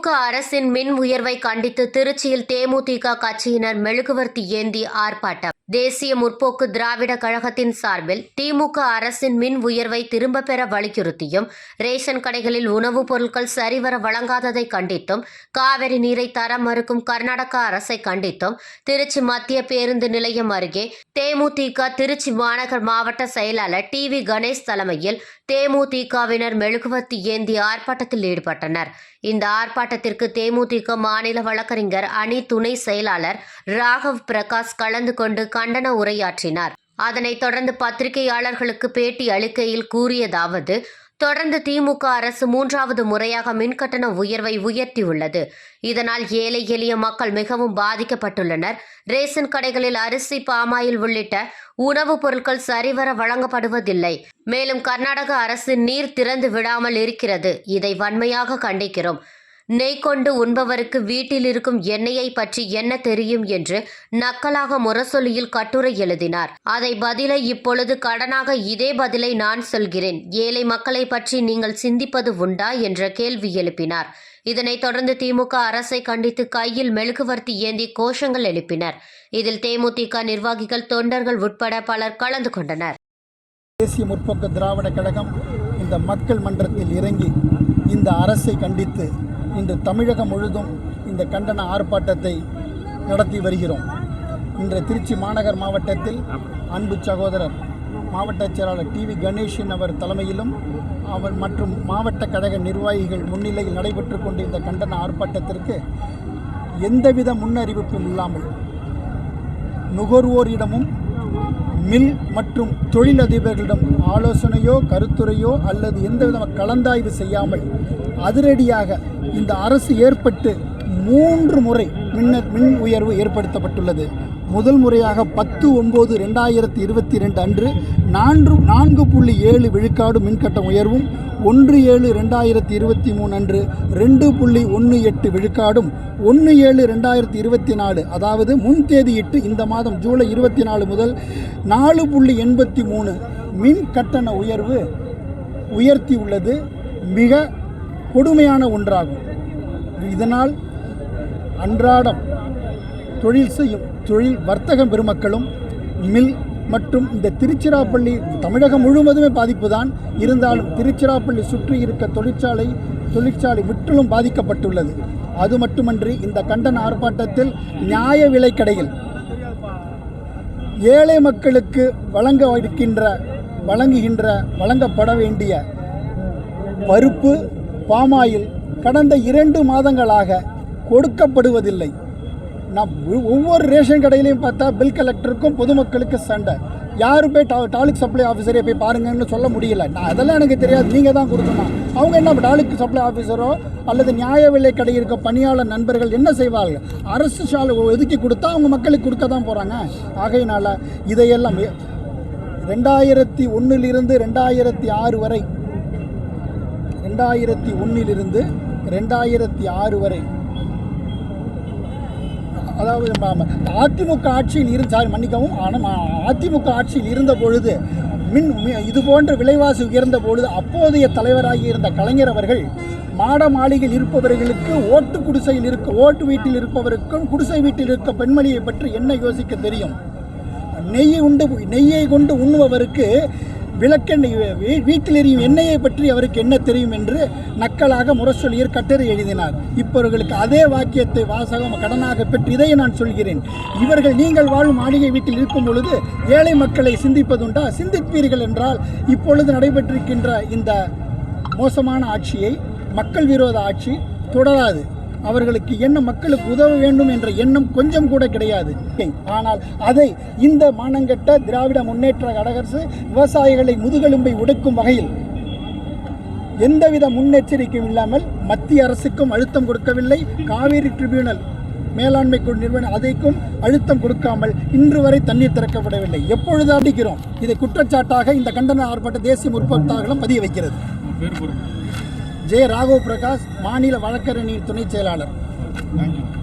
திமுக அரசின் மின் உயர்வை கண்டித்து திருச்சியில் தேமுதிக கட்சியினர் மெழுகுவர்த்தி ஏந்தி ஆர்ப்பாட்டம். தேசிய முற்போக்கு திராவிட கழகத்தின் சார்பில் திமுக அரசின் மின் உயர்வை திரும்ப பெற வலியுறுத்தியும் ரேஷன் கடைகளில் உணவுப் பொருட்கள் சரிவர வழங்காததை கண்டித்தும் காவிரி நீரை தர மறுக்கும் கர்நாடக அரசை கண்டித்தும் திருச்சி மத்திய பேருந்து நிலையம் அருகே தேமுதிக திருச்சி மாநகர் மாவட்ட செயலாளர் டி வி கணேஷ் தலைமையில் தேமுதிகவினர் மெழுகுவர்த்தி ஏந்தி ஆர்ப்பாட்டத்தில் ஈடுபட்டனர். இந்த ஆர்ப்பாட்டத்திற்கு தேமுதிக மாநில வழக்கறிஞர் அணி துணை செயலாளர் ராகவ் பிரகாஷ் கலந்து கொண்டு கண்டன உரையாற்றினார். அதனைத் தொடர்ந்து பத்திரிகையாளர்களுக்கு பேட்டி அளிக்கையில் கூறியதாவது தொடர்ந்து திமுக அரசு மூன்றாவது முறையாக மின்கட்டண உயர்வை உயர்த்தியுள்ளது. இதனால் ஏழை எளிய மக்கள் மிகவும் பாதிக்கப்பட்டுள்ளனர். ரேஷன் கடைகளில் அரிசி பாமாயில் உள்ளிட்ட உணவுப் பொருட்கள் சரிவர வழங்கப்படுவதில்லை. மேலும் கர்நாடக அரசு நீர் திறந்து விடாமல் இருக்கிறது. இதை வன்மையாக கண்டிக்கிறோம். நெய் கொண்டு உண்பவருக்கு வீட்டில் இருக்கும் எண்ணெயை பற்றி என்ன தெரியும் என்று நக்கலாக முரசொலியில் கட்டுரை எழுதினார். அதை பதிலை இப்பொழுது கடனாக இதே பதிலை நான் சொல்கிறேன். ஏழை மக்களை பற்றி நீங்கள் சிந்திப்பது உண்டா என்ற கேள்வி எழுப்பினார். இதனைத் தொடர்ந்து திமுக அரசை கண்டித்து கையில் மெழுகுவர்த்தி ஏந்தி கோஷங்கள் எழுப்பினர். இதில் தேமுதிக நிர்வாகிகள் தொண்டர்கள் உட்பட பலர் கலந்து கொண்டனர். தேசிய முற்போக்கு திராவிட கழகம் இந்த மக்கள் மன்றத்தில் இறங்கி இந்த அரசை கண்டித்து இன்று தமிழகம் முழுதும் இந்த கண்டன ஆர்ப்பாட்டத்தை நடத்தி வருகிறோம். இன்று திருச்சி மாநகர் மாவட்டத்தில் அன்பு சகோதரர் மாவட்ட செயலாளர் டி வி கணேஷன் அவர் தலைமையிலும் அவர் மற்றும் மாவட்ட கழக நிர்வாகிகள் முன்னிலையில் நடைபெற்று கொண்ட இந்த கண்டன ஆர்ப்பாட்டத்திற்கு எந்தவித முன்னறிவிப்பும் இல்லாமல் நுகர்வோரிடமும் மில் மற்றும் தொழிலதிபர்களிடம் ஆலோசனையோ கருத்துரையோ அல்லது எந்தவித கலந்தாய்வு செய்யாமல் அதிரடியாக இந்த அரசு ஏற்பட்டு மூன்று முறை மின் மின் உயர்வு ஏற்படுத்தப்பட்டுள்ளது. முதல் முறையாக பத்து ஒம்பது ரெண்டாயிரத்தி இருபத்தி ரெண்டு அன்று நான்கு நான்கு புள்ளி ஏழு விழுக்காடு மின்கட்ட உயர்வும் ஒன்று ஏழு ரெண்டாயிரத்தி இருபத்தி மூணு அன்று ரெண்டு புள்ளி ஒன்று எட்டு விழுக்காடும் ஒன்று ஏழு ரெண்டாயிரத்தி இருபத்தி நாலு அதாவது முன் தேதியிட்டு இந்த மாதம் ஜூலை இருபத்தி நாலு முதல் நாலு புள்ளி எண்பத்தி மூணு மின் கட்டண உயர்வு உயர்த்தி உள்ளது மிக கொடுமையான ஒன்றாகும். இதனால் அன்றாடம் தொழில் செய்யும் தொழில் வர்த்தக பெருமக்களும் மில் மற்றும் இந்த திருச்சிராப்பள்ளி தமிழகம் முழுவதுமே பாதிப்பு தான் இருந்தாலும் திருச்சிராப்பள்ளி சுற்றி இருக்க தொழிற்சாலை தொழிற்சாலை முற்றிலும் பாதிக்கப்பட்டுள்ளது. அது மட்டுமன்றி இந்த கண்டன ஆர்ப்பாட்டத்தில் நியாய விலை கடையில் ஏழை மக்களுக்கு வழங்க இருக்கின்ற வழங்குகின்ற வழங்கப்பட வேண்டிய பருப்பு பாமாயில் கடந்த இரண்டு மாதங்களாக கொடுக்கப்படுவதில்லை. நான் ஒவ்வொரு ரேஷன் கடையிலையும் பார்த்தா பில் கலெக்டருக்கும் பொதுமக்களுக்கு சண்டை. யார் போய் டா டாலிக் சப்ளை ஆஃபீஸரே போய் பாருங்கன்னு சொல்ல முடியல. நான் அதெல்லாம் எனக்கு தெரியாது. நீங்கள் தான் கொடுக்கணும். அவங்க என்ன டாலிக் சப்ளை ஆஃபீஸரோ அல்லது நியாய விலை கடை இருக்க பணியாளர் நண்பர்கள் என்ன செய்வார்கள்? அரசு சாலை ஒதுக்கி கொடுத்தா அவங்க மக்களுக்கு கொடுக்க தான் போகிறாங்க ஆகையினால இதையெல்லாம் ரெண்டாயிரத்தி ஒன்றிலிருந்து ரெண்டாயிரத்தி ஆறு வரை ரெண்டாயிரத்தி ஒன்றிலிருந்து ரெண்டாயிரத்தி ஆறு வரை. அதாவது அதிமுக ஆட்சியில் இருந்தார் சாரி மன்னிக்கவும் ஆனால் அதிமுக ஆட்சியில் இருந்த பொழுது மின் இது போன்ற விலைவாசி உயர்ந்த பொழுது அப்போதைய தலைவராகி இருந்த கலைஞர் அவர்கள் மாட மாளிகையில் இருப்பவர்களுக்கு ஓட்டு குடிசையில் இருக்க ஓட்டு வீட்டில் இருப்பவருக்கும் குடிசை வீட்டில் இருக்க பெண்மணியை பற்றி என்ன யோசிக்க தெரியும்? நெய் உண்டு நெய்யை கொண்டு உண்ணுபவருக்கு விளக்கெண்ணெய் வீட்டில் எரியும் எண்ணெயை பற்றி அவருக்கு என்ன தெரியும் என்று நக்கலாக முரசொலியர் கட்டுரை எழுதினார். இப்பவர்களுக்கு அதே வாக்கியத்தை வாசகம் கடனாக பெற்று இதை நான் சொல்கிறேன். இவர்கள் நீங்கள் வாழும் மாளிகை வீட்டில் இருக்கும் பொழுது ஏழை மக்களை சிந்திப்பதுண்டா? சிந்திப்பீர்கள் என்றால் இப்பொழுது நடைபெற்றிருக்கின்ற இந்த மோசமான ஆட்சியை மக்கள் விரோத ஆட்சி தொடராது. அவர்களுக்கு என்ன மக்களுக்கு உதவ வேண்டும் என்ற எண்ணம் கொஞ்சம் கூட கிடையாது. ஆனால் அதை இந்த மானங்கெட்ட திராவிட முன்னேற்ற கழகரசு விவசாயிகளை முதுகெலும்பை உடைக்கும் வகையில் எந்தவித முன்னெச்சரிக்கையும் இல்லாமல் மத்திய அரசுக்கும் அழுத்தம் கொடுக்கவில்லை. காவேரி ட்ரிபியூனல் மேலாண்மை குழு நிறுவனம் அதைக்கும் அழுத்தம் கொடுக்காமல் இன்று வரை தண்ணீர் திறக்கப்படவில்லை. எப்பொழுது அடிக்கிறோம்? இதை குற்றச்சாட்டாக இந்த கண்டன ஆர்ப்பாட்ட தேசிய முற்போக்காளர்களும் பதிய வைக்கிறது. ஜெய ராகவ் பிரகாஷ் மாநில வழக்கறிஞர் துணைச் செயலாளர். தேங்க்யூ